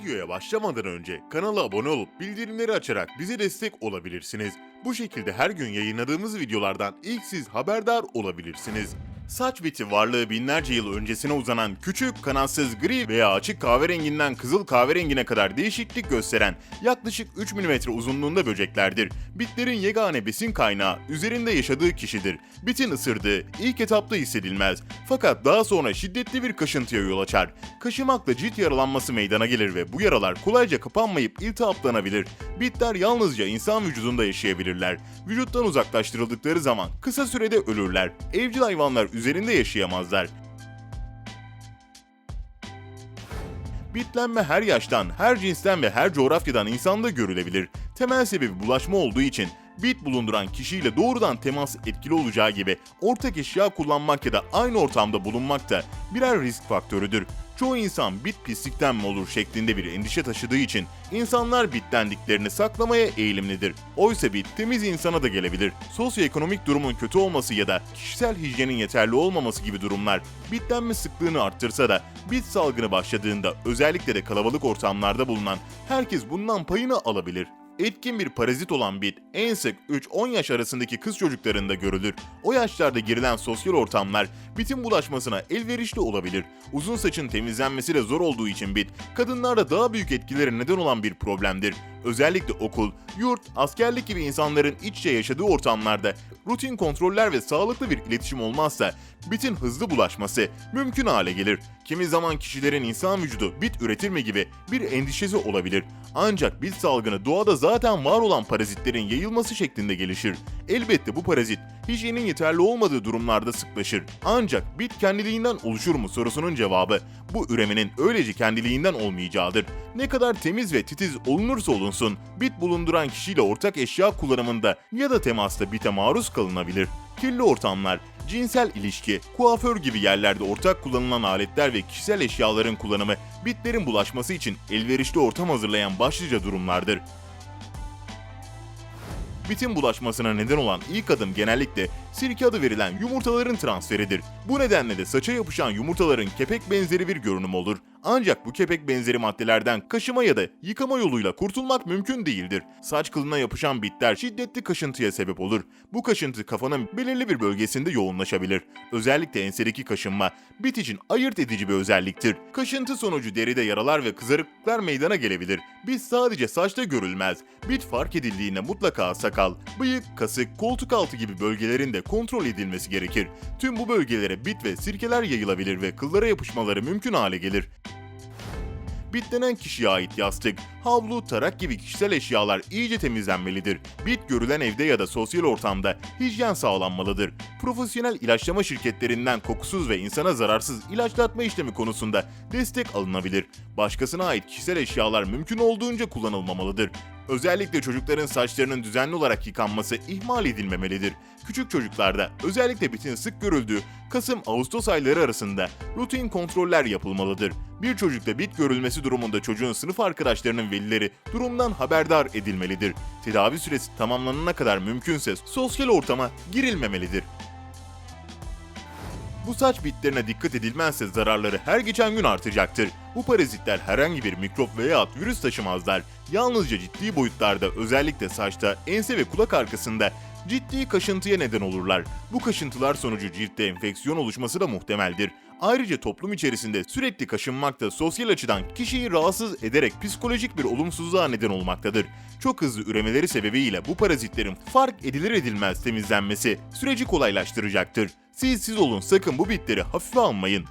Videoya başlamadan önce kanala abone olup bildirimleri açarak bize destek olabilirsiniz. Bu şekilde her gün yayınladığımız videolardan ilk siz haberdar olabilirsiniz. Saç biti varlığı binlerce yıl öncesine uzanan küçük, kanatsız gri veya açık kahverenginden kızıl kahverengine kadar değişiklik gösteren yaklaşık 3 mm uzunluğunda böceklerdir. Bitlerin yegane besin kaynağı üzerinde yaşadığı kişidir. Bitin ısırdığı ilk etapta hissedilmez. Fakat daha sonra şiddetli bir kaşıntıya yol açar. Kaşımakla cilt yaralanması meydana gelir ve bu yaralar kolayca kapanmayıp iltihaplanabilir. Bitler yalnızca insan vücudunda yaşayabilirler. Vücuttan uzaklaştırıldıkları zaman kısa sürede ölürler. Evcil hayvanlar üzerinde yaşayamazlar. Bitlenme her yaştan, her cinsten ve her coğrafyadan insanda görülebilir. Temel sebebi bulaşma olduğu için bit bulunduran kişiyle doğrudan temas etkili olacağı gibi ortak eşya kullanmak ya da aynı ortamda bulunmak da birer risk faktörüdür. Çoğu insan bit pislikten mi olur şeklinde bir endişe taşıdığı için insanlar bitlendiklerini saklamaya eğilimlidir. Oysa bit temiz insana da gelebilir. Sosyoekonomik durumun kötü olması ya da kişisel hijyenin yeterli olmaması gibi durumlar bitlenme sıklığını arttırsa da bit salgını başladığında özellikle de kalabalık ortamlarda bulunan herkes bundan payını alabilir. Etkin bir parazit olan bit en sık 3-10 yaş arasındaki kız çocuklarında görülür. O yaşlarda girilen sosyal ortamlar bitin bulaşmasına elverişli olabilir. Uzun saçın temizlenmesi de zor olduğu için bit, kadınlarda daha büyük etkilere neden olan bir problemdir. Özellikle okul, yurt, askerlik gibi insanların iç içe yaşadığı ortamlarda rutin kontroller ve sağlıklı bir iletişim olmazsa bitin hızlı bulaşması mümkün hale gelir. Kimi zaman kişilerin insan vücudu bit üretir mi gibi bir endişesi olabilir. Ancak bit salgını doğada zaten var olan parazitlerin yayılması şeklinde gelişir. Elbette bu parazit hijyenin yeterli olmadığı durumlarda sıklaşır. Ancak bit kendiliğinden oluşur mu sorusunun cevabı bu üremenin öylece kendiliğinden olmayacağıdır. Ne kadar temiz ve titiz olunursa olunsun bit bulunduran kişiyle ortak eşya kullanımında ya da temasta bite maruz kalınabilir. Kirli ortamlar, cinsel ilişki, kuaför gibi yerlerde ortak kullanılan aletler ve kişisel eşyaların kullanımı bitlerin bulaşması için elverişli ortam hazırlayan başlıca durumlardır. Bitin bulaşmasına neden olan ilk adım genellikle sirke adı verilen yumurtaların transferidir. Bu nedenle de saça yapışan yumurtaların kepek benzeri bir görünüm olur. Ancak bu kepek benzeri maddelerden kaşıma ya da yıkama yoluyla kurtulmak mümkün değildir. Saç kılına yapışan bitler şiddetli kaşıntıya sebep olur. Bu kaşıntı kafanın belirli bir bölgesinde yoğunlaşabilir. Özellikle ensedeki kaşınma bit için ayırt edici bir özelliktir. Kaşıntı sonucu deride yaralar ve kızarıklıklar meydana gelebilir. Bit sadece saçta görülmez. Bit fark edildiğinde mutlaka sakal, bıyık, kasık, koltuk altı gibi bölgelerin de kontrol edilmesi gerekir. Tüm bu bölgelere bit ve sirkeler yayılabilir ve kıllara yapışmaları mümkün hale gelir. Bitlenen kişiye ait yastık, havlu, tarak gibi kişisel eşyalar iyice temizlenmelidir. Bit görülen evde ya da sosyal ortamda hijyen sağlanmalıdır. Profesyonel ilaçlama şirketlerinden kokusuz ve insana zararsız ilaçlatma işlemi konusunda destek alınabilir. Başkasına ait kişisel eşyalar mümkün olduğunca kullanılmamalıdır. Özellikle çocukların saçlarının düzenli olarak yıkanması ihmal edilmemelidir. Küçük çocuklarda özellikle bitin sık görüldüğü Kasım-Ağustos ayları arasında rutin kontroller yapılmalıdır. Bir çocukta bit görülmesi durumunda çocuğun sınıf arkadaşlarının velileri durumdan haberdar edilmelidir. Tedavi süresi tamamlanana kadar mümkünse sosyal ortama girilmemelidir. Bu saç bitlerine dikkat edilmezse zararları her geçen gün artacaktır. Bu parazitler herhangi bir mikrop veya virüs taşımazlar. Yalnızca ciddi boyutlarda özellikle saçta, ense ve kulak arkasında ciddi kaşıntıya neden olurlar. Bu kaşıntılar sonucu ciltte enfeksiyon oluşması da muhtemeldir. Ayrıca toplum içerisinde sürekli kaşınmak da sosyal açıdan kişiyi rahatsız ederek psikolojik bir olumsuzluğa neden olmaktadır. Çok hızlı üremeleri sebebiyle bu parazitlerin fark edilir edilmez temizlenmesi süreci kolaylaştıracaktır. Siz siz olun sakın bu bitleri hafife almayın.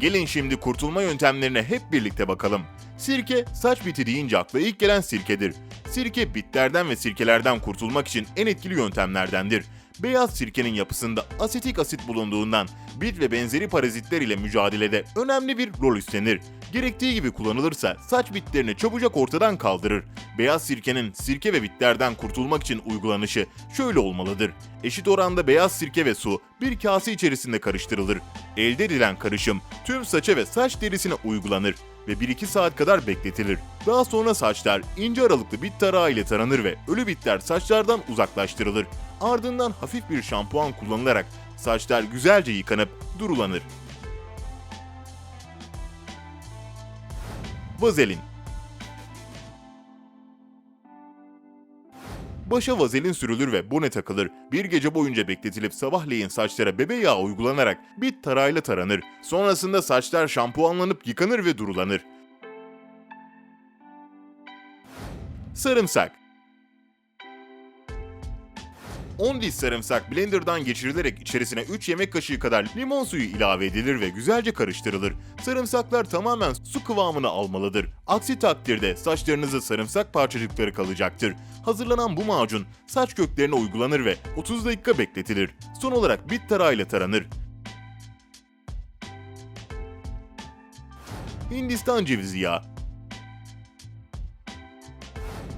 Gelin şimdi kurtulma yöntemlerine hep birlikte bakalım. Sirke, saç biti deyince akla ilk gelen sirkedir. Sirke bitlerden ve sirkelerden kurtulmak için en etkili yöntemlerdendir. Beyaz sirkenin yapısında asetik asit bulunduğundan bit ve benzeri parazitler ile mücadelede önemli bir rol üstlenir. Gerektiği gibi kullanılırsa saç bitlerini çabucak ortadan kaldırır. Beyaz sirkenin sirke ve bitlerden kurtulmak için uygulanışı şöyle olmalıdır. Eşit oranda beyaz sirke ve su bir kase içerisinde karıştırılır. Elde edilen karışım tüm saça ve saç derisine uygulanır ve 1-2 saat kadar bekletilir. Daha sonra saçlar ince aralıklı bit tarağı ile taranır ve ölü bitler saçlardan uzaklaştırılır. Ardından hafif bir şampuan kullanılarak saçlar güzelce yıkanıp durulanır. Vazelin Başa vazelin sürülür ve bone takılır. Bir gece boyunca bekletilip sabahleyin saçlara bebe yağı uygulanarak bit tarayla taranır. Sonrasında saçlar şampuanlanıp yıkanır ve durulanır. Sarımsak 10 diş sarımsak blenderdan geçirilerek içerisine 3 yemek kaşığı kadar limon suyu ilave edilir ve güzelce karıştırılır. Sarımsaklar tamamen su kıvamını almalıdır. Aksi takdirde saçlarınızda sarımsak parçacıkları kalacaktır. Hazırlanan bu macun saç köklerine uygulanır ve 30 dakika bekletilir. Son olarak bit tarağıyla taranır. Hindistan cevizi yağı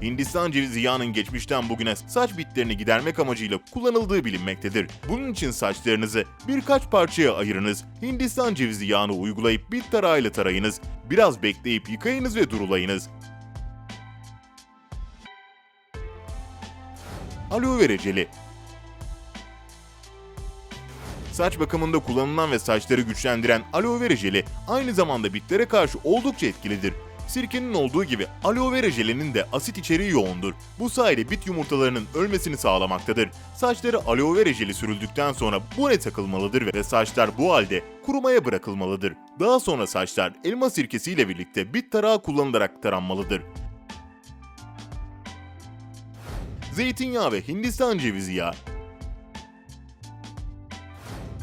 Hindistan cevizi yağının geçmişten bugüne saç bitlerini gidermek amacıyla kullanıldığı bilinmektedir. Bunun için saçlarınızı birkaç parçaya ayırınız. Hindistan cevizi yağını uygulayıp bit tarağıyla tarayınız. Biraz bekleyip yıkayınız ve durulayınız. Aloe vera jeli Saç bakımında kullanılan ve saçları güçlendiren aloe vera jeli aynı zamanda bitlere karşı oldukça etkilidir. Sirkenin olduğu gibi aloe vera jelinin de asit içeriği yoğundur. Bu sayede bit yumurtalarının ölmesini sağlamaktadır. Saçları aloe vera jeli sürüldükten sonra bone takılmalıdır ve saçlar bu halde kurumaya bırakılmalıdır. Daha sonra saçlar elma sirkesiyle birlikte bit tarağı kullanılarak taranmalıdır. Zeytinyağı ve Hindistan cevizi yağı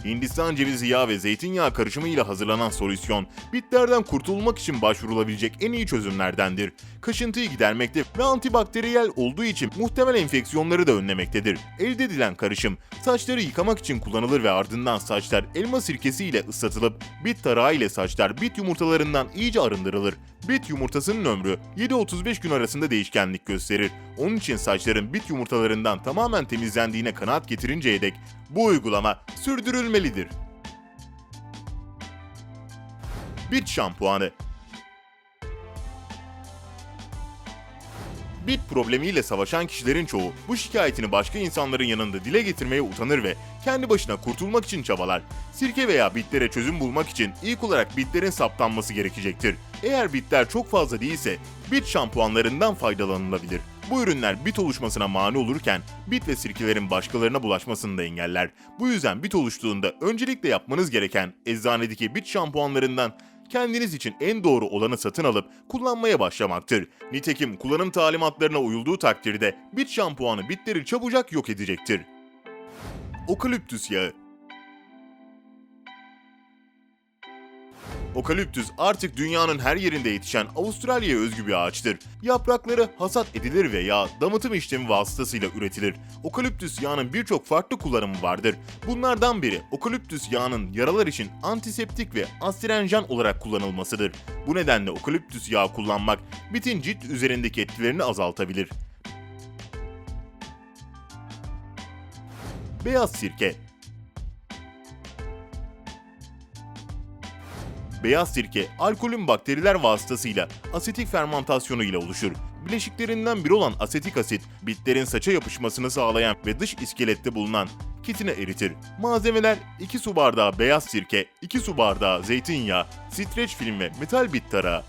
Hindistan cevizi yağı ve zeytinyağı karışımı ile hazırlanan solüsyon, bitlerden kurtulmak için başvurulabilecek en iyi çözümlerdendir. Kaşıntıyı gidermekte ve antibakteriyel olduğu için muhtemel enfeksiyonları da önlemektedir. Elde edilen karışım, saçları yıkamak için kullanılır ve ardından saçlar elma sirkesi ile ıslatılıp bit tarağı ile saçlar bit yumurtalarından iyice arındırılır. Bit yumurtasının ömrü 7-35 gün arasında değişkenlik gösterir. Onun için saçların bit yumurtalarından tamamen temizlendiğine kanaat getirinceye dek bu uygulama sürdürülmelidir. Bit şampuanı Bit problemiyle savaşan kişilerin çoğu bu şikayetini başka insanların yanında dile getirmeye utanır ve kendi başına kurtulmak için çabalar. Sirke veya bitlere çözüm bulmak için ilk olarak bitlerin saptanması gerekecektir. Eğer bitler çok fazla değilse bit şampuanlarından faydalanılabilir. Bu ürünler bit oluşmasına mani olurken bit ve sirkelerin başkalarına bulaşmasını da engeller. Bu yüzden bit oluştuğunda öncelikle yapmanız gereken eczanedeki bit şampuanlarından kendiniz için en doğru olanı satın alıp kullanmaya başlamaktır. Nitekim kullanım talimatlarına uyulduğu takdirde bit şampuanı bitleri çabucak yok edecektir. Okaliptüs yağı Okaliptüs artık dünyanın her yerinde yetişen Avustralya'ya özgü bir ağaçtır. Yaprakları hasat edilir veya damıtım işlemi vasıtasıyla üretilir. Okaliptüs yağının birçok farklı kullanımı vardır. Bunlardan biri okaliptüs yağının yaralar için antiseptik ve astringent olarak kullanılmasıdır. Bu nedenle okaliptüs yağı kullanmak bitin cilt üzerindeki etkilerini azaltabilir. Beyaz sirke Beyaz sirke, alkolün bakteriler vasıtasıyla asetik fermentasyonu ile oluşur. Bileşiklerinden biri olan asetik asit, bitlerin saça yapışmasını sağlayan ve dış iskelette bulunan kitine eritir. Malzemeler 2 su bardağı beyaz sirke, 2 su bardağı zeytinyağı, streç film ve metal bit tarağı.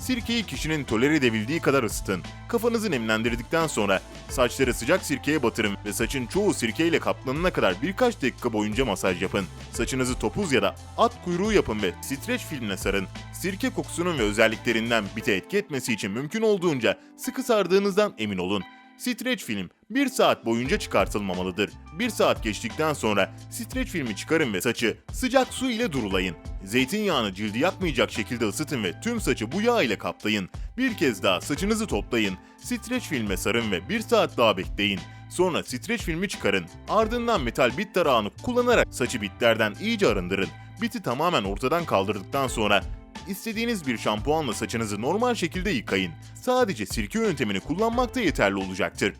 Sirkeyi kişinin tolere edebildiği kadar ısıtın. Kafanızı nemlendirdikten sonra saçları sıcak sirkeye batırın ve saçın çoğu sirkeyle kaplanana kadar birkaç dakika boyunca masaj yapın. Saçınızı topuz ya da at kuyruğu yapın ve streç filmle sarın. Sirke kokusunun ve özelliklerinden bite etki etmesi için mümkün olduğunca sıkı sardığınızdan emin olun. Streç film 1 saat boyunca çıkartılmamalıdır. 1 saat geçtikten sonra streç filmi çıkarın ve saçı sıcak su ile durulayın. Zeytinyağını cildi yakmayacak şekilde ısıtın ve tüm saçı bu yağ ile kaplayın. Bir kez daha saçınızı toplayın. Streç filme sarın ve 1 saat daha bekleyin. Sonra streç filmi çıkarın. Ardından metal bit tarağını kullanarak saçı bitlerden iyice arındırın. Biti tamamen ortadan kaldırdıktan sonra İstediğiniz bir şampuanla saçınızı normal şekilde yıkayın. Sadece sirke yöntemini kullanmak da yeterli olacaktır.